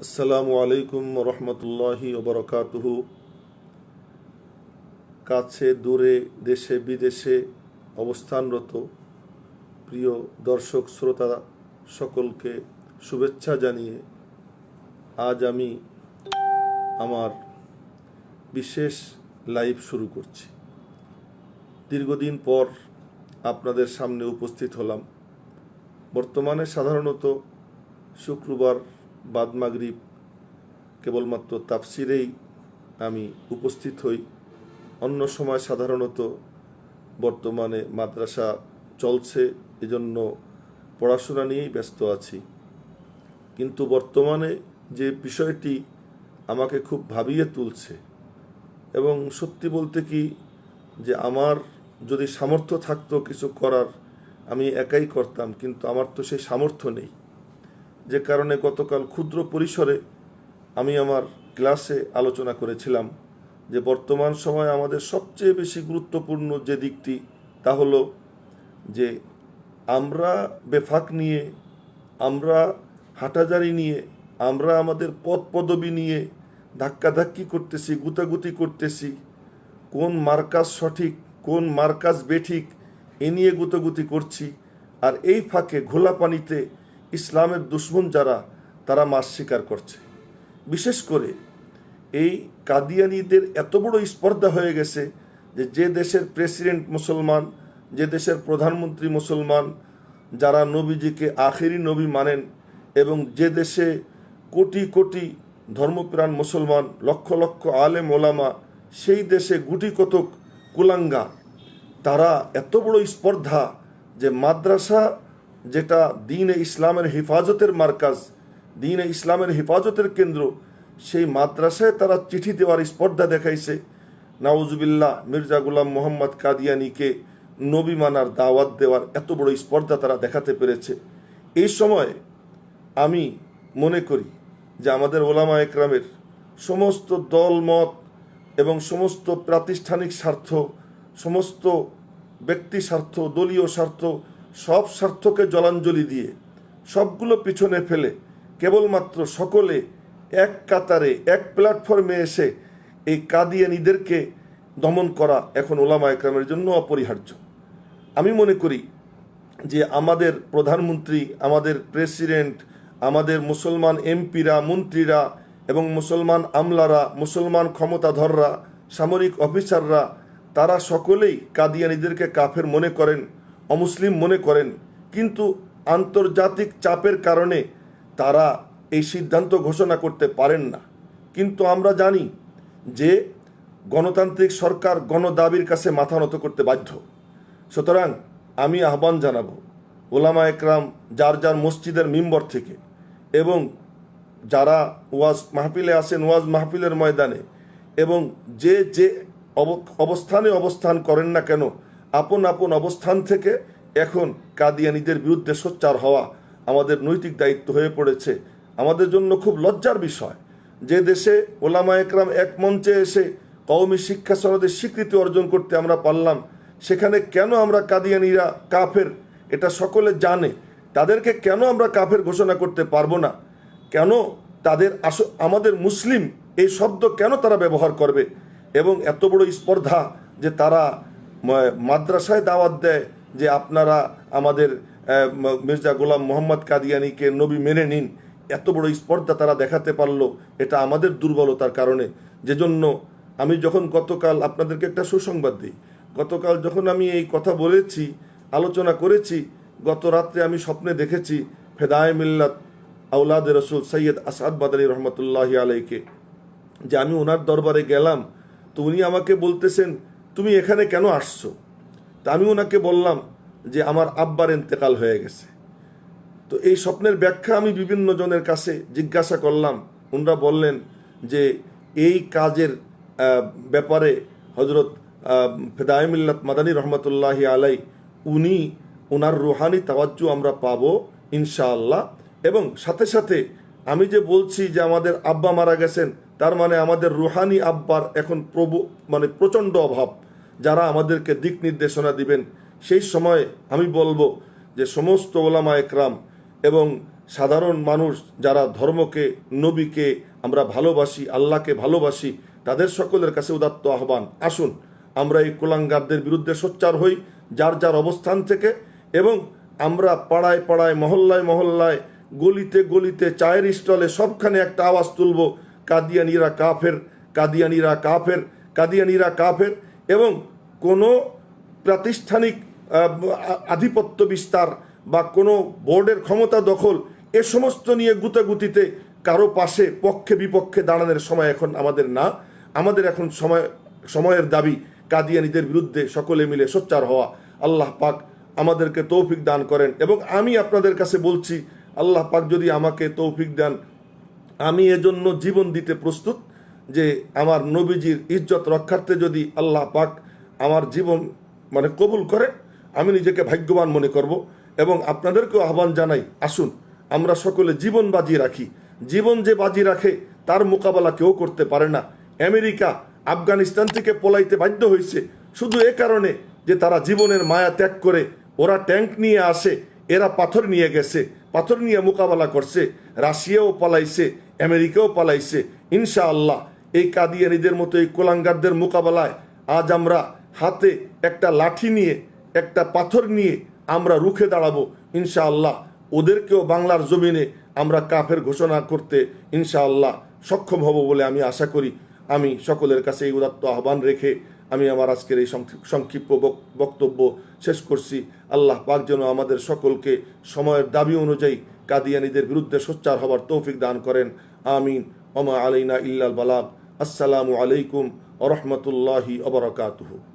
আসসালামু আলাইকুম রহমতুল্লাহি ওবরকাতুহু কাছে, দূরে, দেশে, বিদেশে অবস্থানরত প্রিয় দর্শক, শ্রোতা সকলকে শুভেচ্ছা জানিয়ে আজ আমি আমার বিশেষ লাইভ শুরু করছি। দীর্ঘদিন পর আপনাদের সামনে উপস্থিত হলাম। বর্তমানে সাধারণত শুক্রবার, বাদ মাগরিব কেবলমাত্র তাফসিরেই আমি উপস্থিত হই। অন্য সময় সাধারণত বর্তমানে মাদ্রাসা চলছে, এজন্য পড়াশোনা নিয়েই ব্যস্ত আছি। কিন্তু বর্তমানে যে বিষয়টি আমাকে খুব ভাবিয়ে তুলছে এবং সত্যি বলতে কি যে আমার যদি সামর্থ্য থাকতো কিছু করার আমি একাই করতাম, কিন্তু আমার তো সেই সামর্থ্য নেই। যে কারণে গতকাল ক্ষুদ্র পরিসরে আমি আমার ক্লাসে আলোচনা করেছিলাম যে বর্তমান সময়ে আমাদের সবচেয়ে বেশি গুরুত্বপূর্ণ যে দিকটি তা হলো যে আমরা বেফাক নিয়ে, আমরা হাঁটাজারি নিয়ে, আমরা আমাদের পদ পদবি নিয়ে ধাক্কাধাক্কি করতেছি, গুতাগুতি করতেছি, কোন মার্কাজ সঠিক, কোন মার্কাজ বেঠিক এ নিয়ে গুতাগুতি করছি। আর এই ফাঁকে ঘোলা পানিতে ইসলামের দুশ্মন যারা, তারা মাছ শিকার করছে। বিশেষ করে এই কাদিয়ানিদের এত বড় স্পর্ধা হয়ে গেছে যে যে দেশের প্রেসিডেন্ট মুসলমান, যে দেশের প্রধানমন্ত্রী মুসলমান, যারা নবীজিকে আখেরি নবী মানেন এবং যে দেশে কোটি কোটি ধর্মপ্রাণ মুসলমান, লক্ষ লক্ষ আলেম ওলামা, সেই দেশে গুটি কতক কুলাঙ্গা তারা এত বড় স্পর্ধা যে মাদ্রাসা যেটা দিনে ইসলামের হেফাজতের মার্কাজ, দিনে ইসলামের হেফাজতের কেন্দ্র, সেই মাদ্রাসায় তারা চিঠি দেওয়ার স্পর্ধা দেখাইছে। নাউজুবিল্লাহ, মির্জা গুলাম মোহাম্মদ কাদিয়ানিকে নবী মানার দাওয়াত দেওয়ার এত বড় স্পর্ধা তারা দেখাতে পেরেছে। এই সময় আমি মনে করি যে আমাদের ওলামা একরামের সমস্ত দল মত এবং সমস্ত প্রাতিষ্ঠানিক স্বার্থ সমস্ত ব্যক্তি স্বার্থ, দলীয় স্বার্থ, সব স্বার্থকে জলাঞ্জলি দিয়ে সবগুলো পিছনে ফেলে কেবলমাত্র সকলে এক কাতারে, এক প্ল্যাটফর্মে এসে এই কাদিয়ানিদেরকে দমন করা এখন ওলামা একরামের জন্য অপরিহার্য। আমি মনে করি যে আমাদের প্রধানমন্ত্রী, আমাদের প্রেসিডেন্ট, আমাদের মুসলমান এমপিরা, মন্ত্রীরা এবং মুসলমান আমলারা, মুসলমান ক্ষমতাধররা, সামরিক অফিসাররা তারা সকলেই কাদিয়ানিদেরকে কাফের মনে করেন, অমুসলিম মনে করেন। কিন্তু আন্তর্জাতিক চাপের কারণে তারা এই সিদ্ধান্ত ঘোষণা করতে পারেন না। কিন্তু আমরা জানি যে গণতান্ত্রিক সরকার গণদাবির কাছে মাথা নত করতে বাধ্য। সুতরাং আমি আহ্বান জানাব ওলামা একরাম যার যার মসজিদের মিম্বর থেকে এবং যারা ওয়াজ মাহফিলে আসেন ওয়াজ মাহফিলের ময়দানে এবং যে যে অবস্থানে অবস্থান করেন না কেন? আপন আপন অবস্থান থেকে এখন কাদিয়ানিদের বিরুদ্ধে সোচ্চার হওয়া আমাদের নৈতিক দায়িত্ব হয়ে পড়েছে। আমাদের জন্য খুব লজ্জার বিষয় যে দেশে ওলামা একরাম এক মঞ্চে এসে কওমি শিক্ষা সনদের স্বীকৃতি অর্জন করতে আমরা পারলাম। সেখানে কেন আমরা কাদিয়ানিরা কাফের এটা সকলে জানে। তাদেরকে কেন আমরা কাফের ঘোষণা করতে পারব না? কেন তাদের আস, আমাদের মুসলিম এই শব্দ কেন তারা ব্যবহার করবে? এবং এত বড় স্পর্ধা যে তারা মাদ্রাসায় দাওয়াত দেয় যে আপনারা আমাদের মির্জা গোলাম মোহাম্মদ কাদিয়ানিকে নবী মেনে নিন। এত বড় স্পর্ধা তারা দেখাতে পারল, এটা আমাদের দুর্বলতার কারণে। যেজন্য আমি যখন গতকাল আপনাদেরকে একটা সুসংবাদ দিই, গতকাল যখন আমি এই কথা বলেছি, আলোচনা করেছি, গত রাত্রে আমি স্বপ্নে দেখেছি, ফেদায় মিল্লাত আউলাদ রসুল সৈয়দ আসাদ বাদানী রহমতুল্লাহ আলাইকে, যে আমি ওনার দরবারে গেলাম তো উনি আমাকে বলতেছেন, তুমি এখানে কেন আসছো? তা আমি ওনাকে বললাম যে, আমার আব্বার এন্তেকাল হয়ে গেছে। তো এই স্বপ্নের ব্যাখ্যা আমি বিভিন্ন জনের কাছে জিজ্ঞাসা করলাম। ওনারা বললেন যে, এই কাজের ব্যাপারে হজরত ফেদায়মিল্লাত মাদানী রহমতুল্লাহ আলাই উনি ওনার রুহানি তাওয়াজ্জু আমরা পাবো ইনশাআল্লাহ। এবং সাথে সাথে আমি যে বলছি যে, আমাদের আব্বা মারা গেছেন তার মানে আমাদের রুহানি আব্বার এখন প্রভু মানে প্রচণ্ড অভাব। যারা আমাদেরকে দিক নির্দেশনা দিবেন, সেই সময় আমি বলব যে সমস্ত ওলামা একরাম এবং সাধারণ মানুষ যারা ধর্মকে, নবীকে আমরা ভালোবাসি, আল্লাহকে ভালোবাসি, তাদের সকলের কাছে উদাত্ত আহ্বান। আসুন, আমরা এই কুলাঙ্গারদের বিরুদ্ধে সোচ্চার হই, যার যার অবস্থান থেকে এবং আমরা পাড়ায় পাড়ায়, মহল্লায় মহল্লায়, গলিতে গলিতে, চায়ের স্টলে সবখানে একটা আওয়াজ তুলব কাদিয়ানিরা কাফের কাদিয়ানিরা কাফের কাদিয়ানিরা কাফের এবং কোনো প্রাতিষ্ঠানিক আধিপত্য বিস্তার বা কোনো বোর্ডের ক্ষমতা দখল এ সমস্ত নিয়ে গুতাগুতিতে কারও পাশে পক্ষে বিপক্ষে দাঁড়ানোর সময় এখন আমাদের না। আমাদের এখন সময়, সময়ের দাবি কাদিয়ানিদের বিরুদ্ধে সকলে মিলে সোচ্চার হওয়া। আল্লাহ পাক আমাদেরকে তৌফিক দান করেন এবং আমি আপনাদের কাছে বলছি, আল্লাহ পাক যদি আমাকে তৌফিক দেন আমি এজন্য জীবন দিতে প্রস্তুত যে আমার নবীজির ইজ্জত রক্ষার্থে যদি আল্লাহ পাক আমার জীবন মানে কবুল করে, আমি নিজেকে ভাগ্যবান মনে করব এবং আপনাদেরকেও আহ্বান জানাই, আসুন, আমরা সকলে জীবন বাজি রাখি। জীবন যে বাজি রাখে, তার মোকাবেলা কেউ করতে পারে না। আমেরিকা, আফগানিস্তান থেকে পলাইতে বাধ্য হয়েছে। শুধু এ কারণে যে তারা জীবনের মায়া ত্যাগ করে, ওরা ট্যাঙ্ক নিয়ে আসে, এরা পাথর নিয়ে গেছে। পাথর নিয়ে মোকাবেলা করছে, রাশিয়াও পালাইছে, আমেরিকাও পালাইছে। ইনশাআল্লাহ এই কাদিয়ানিদের মতো, এই কোলাঙ্গারদের মোকাবেলায় আজ আমরা হাতে একটা লাঠি নিয়ে, একটা পাথর নিয়ে আমরা রুখে দাঁড়াবো। ইনশাআল্লাহ ওদেরকেও বাংলার জমিনে আমরা কাফের ঘোষণা করতে ইনশাআল্লাহ সক্ষম হব বলে আমি আশা করি। আমি সকলের কাছে এই উদাত্ত আহ্বান রেখে আমি আমার আজকের এই সংক্ষি- সংক্ষিপ্ত বক্তব্য শেষ করছি। আল্লাহ পাক যেন আমাদের সকলকে সময়ের দাবি অনুযায়ী কাদিয়ানিদের বিরুদ্ধে সোচ্চার হবার তৌফিক দান করেন। আমিন। ওমা আলাইনা ইল্লাল বালাব আসসালামু আলাইকুম ওরহমতুল্লাহি অবরকাতুহু